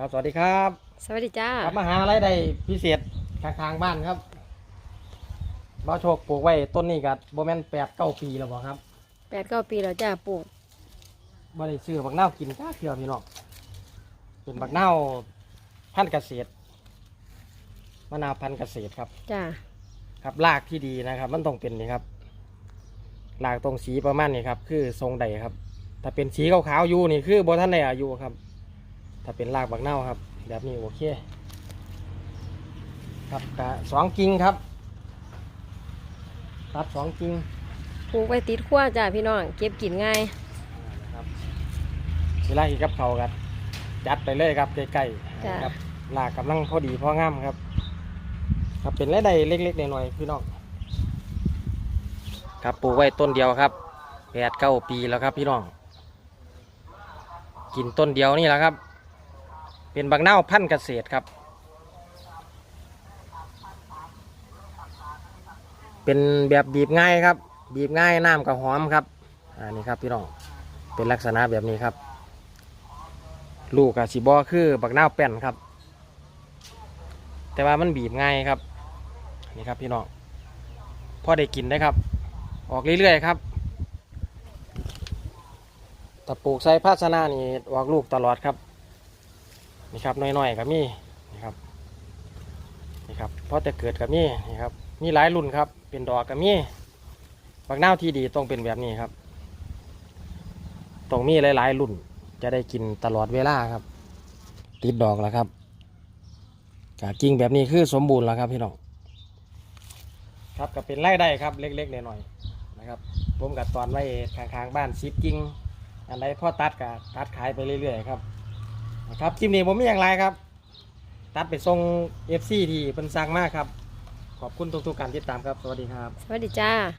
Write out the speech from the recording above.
ครับ สวัสดีครับสวัสดีจ้ากลับมาหาอะไรได้พิเศษข้างๆบ้านครับบ้าโชคปลูกไว้ต้นนี้กับโบแมนแปดเก้าปีแล้วบ่ครับแปดเก้าปีแล้วจ้าปลูกบ่ได้ซื้อบักนาวกินก้าเที่ยวพี่น้องเป็นบักนาวพันธุ์เกษตรมะนาวพันธุ์เกษตรครับ จ้าครับรากที่ดีนะครับ มันต้องเป็นนี่ครับรากตรงสีประมาณนี้ครับ คือทรงใดครับ ถ้าเป็นสีขาวๆอยู่นี่คือโบท่านในอายุครับ ถ้าเป็นรากบักเน่าวครับ แบบนี้โอเค ครับกะสองกิ่งครับ ตัดสองกิ่งปลูกไว้ติดขั้วจ้าพี่น้องเก็บกินง่ายนะครับเวลากินกับเขาวกันจัดไปเลยครับใกล้จ้ะๆครับรากกำลังพอดีพองามครับ ครับเป็นไรใดเล็กๆหน่อยๆพี่น้องครับปลูกไว้ต้นเดียวครับแปดเก้าปีแล้วครับพี่น้อง กินต้นเดียวนี่แหละครับ เป็นบางเน่าพันธุ์เกษตรครับ เป็นแบบบีบง่ายครับ บีบง่ายน้ำกับหอมครับอ่านี่ครับพี่น้องเป็นลักษณะแบบนี้ครับ ลูกกับสีบอคือบักนาแป้นครับ แต่ว่ามันบีบง่ายครับนี่ครับพี่น้องพอได้กินได้ครับ ออกเรื่อยๆครับถ้าปลูกใส่ภาชนะนี่ออกลูกตลอดครับ นี่ครับน้อยๆกับมีนี่ครับนี่ครับเพอจะแต่เกิดกับมีนี่ครับมีหลายรุ่นครับ เป็นดอกกับมีบักนาที่ดีต้องเป็นแบบนี้ครับต้องมีหลายๆรุ่นจะได้กินตลอดเวลาครับ ติดดอกแล้วครับกากิ่งแบบนี้คือสมบูรณ์แล้วครับพี่น้องครับก็เป็นไร่ได้ครับเล็กๆหน่อยๆนะครับผมกับตอนไว้ข้างๆบ้านซิปกิ่งอันใดพ่อตัดก็ตัดขายไปเรื่อยๆครับ ครับคลิปนี้ผมไม่อย่างไรครับ ตัดไปทรง FC ที่เป็นสั่งมากครับ ขอบคุณทุกๆการติดตามครับ สวัสดีครับ สวัสดีจ้า